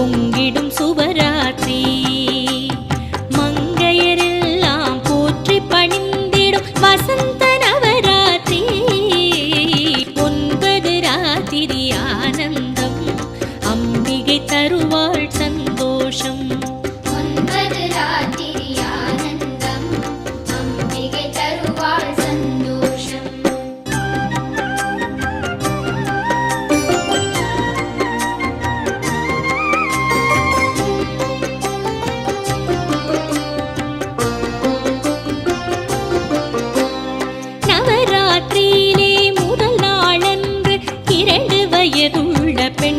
பொங்கிடும் சுவராட்சி. மங்கையரெல்லாம் போற்றி பணிந்திடும் வசந்த நவராத்திரி. ஒன்பது ராத்திரி ஆனந்தம் அம்பிகை தருவார் வயதுள்ள பெண்